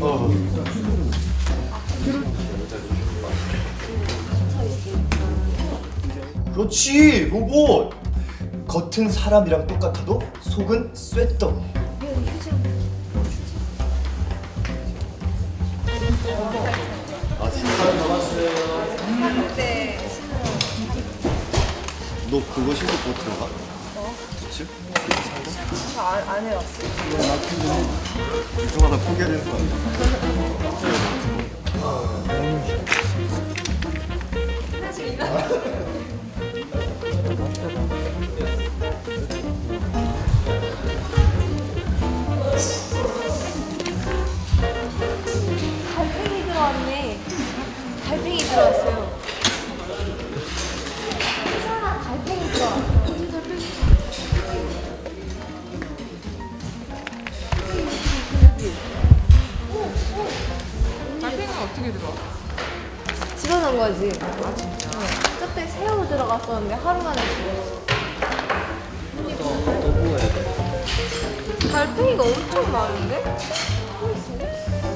어. 그렇지 로봇 겉은 사람이랑 똑같아도 속은 쇠떡 아 진짜? 네. 너 그거 신고 뭐 들어가? 그치? 저안 안 해봤어 요. 유종하다 포기해야 아니야? 달팽이 들어왔네. 달팽이 들어왔어요. 어떻게 들어와? 집어넣은 거지. 아 진짜? 그때 새우 들어갔었는데 하루 만에 죽었어. 달팽이가 엄청 많은데? 또 있어?